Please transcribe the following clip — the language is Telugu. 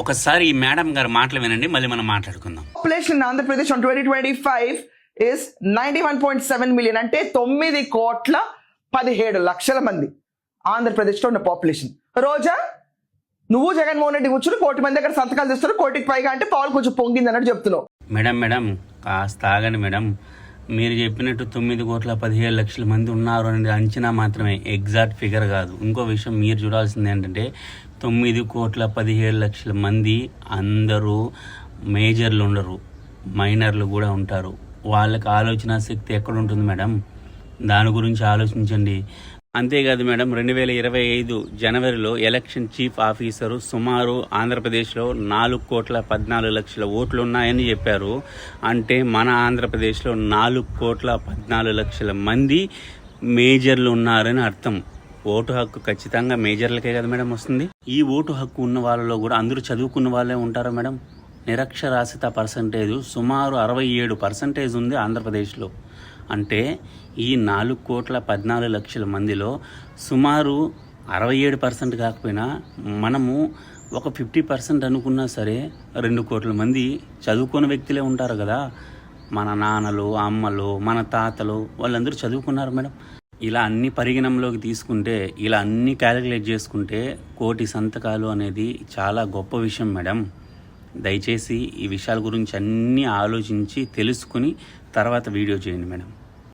ఒకసారి ఈ మేడం గారి మాటలు వినండి మళ్ళీ మనం మాట్లాడుకుందాం. Population Andhra Pradesh twenty twenty five is ninety one point seven million అంటే తొమ్మిది కోట్ల పదిహేడు లక్షల మంది ఆంధ్రప్రదేశ్లో ఉన్న పాపులేషన్ రోజా నువ్వు జగన్మోహన్ రెడ్డి కూర్చుని కోటి మంది దగ్గర సంతకాలు తెస్తారు కోటికి పైగా అంటే పాలు కొంచెం పొంగింది అన్నట్టు చెప్తున్నావు. మేడం మేడం కాస్త ఆగండి మేడం. మీరు చెప్పినట్టు తొమ్మిది కోట్ల పదిహేడు లక్షల మంది ఉన్నారు అనేది అంచనా మాత్రమే. ఎగ్జాక్ట్ ఫిగర్ కాదు. ఇంకో విషయం మీరు చూడాల్సింది ఏంటంటే తొమ్మిది కోట్ల పదిహేడు లక్షల మంది అందరూ మేజర్లు ఉండరు. మైనర్లు కూడా ఉంటారు. వాళ్ళకి ఆలోచన శక్తి ఎక్కడ ఉంటుంది మేడం? దాని గురించి ఆలోచించండి. అంతేకాదు మేడం రెండు వేల ఇరవై ఐదు జనవరిలో ఎలక్షన్ చీఫ్ ఆఫీసరు సుమారు ఆంధ్రప్రదేశ్లో నాలుగు కోట్ల పద్నాలుగు లక్షల ఓట్లు ఉన్నాయని చెప్పారు. అంటే మన ఆంధ్రప్రదేశ్లో నాలుగు కోట్ల పద్నాలుగు లక్షల మంది మేజర్లు ఉన్నారని అర్థం. ఓటు హక్కు ఖచ్చితంగా మేజర్లకే కదా మేడం వస్తుంది. ఈ ఓటు హక్కు ఉన్న వాళ్ళలో కూడా అందరూ చదువుకున్న వాళ్ళే ఉంటారా మేడం? నిరక్షరాస్యత పర్సంటేజ్ సుమారు అరవై ఏడు పర్సంటేజ్ ఉంది ఆంధ్రప్రదేశ్లో. అంటే ఈ నాలుగు కోట్ల పద్నాలుగు లక్షల మందిలో సుమారు అరవై ఏడు పర్సెంట్ కాకపోయినా మనము ఒక ఫిఫ్టీ పర్సెంట్ అనుకున్నా సరే రెండు కోట్ల మంది చదువుకున్న వ్యక్తులే ఉంటారు కదా. మన నాన్నలు అమ్మలు మన తాతలు వాళ్ళందరూ చదువుకున్నారు మేడం. ఇలా అన్ని పరిగణంలోకి తీసుకుంటే ఇలా అన్ని క్యాలిక్యులేట్ చేసుకుంటే కోటి సంతకాలు అనేది చాలా గొప్ప విషయం మేడం. దయచేసి ఈ విషయాల గురించి అన్నీ ఆలోచించి తెలుసుకుని తర్వాత వీడియో చేయండి మేడం.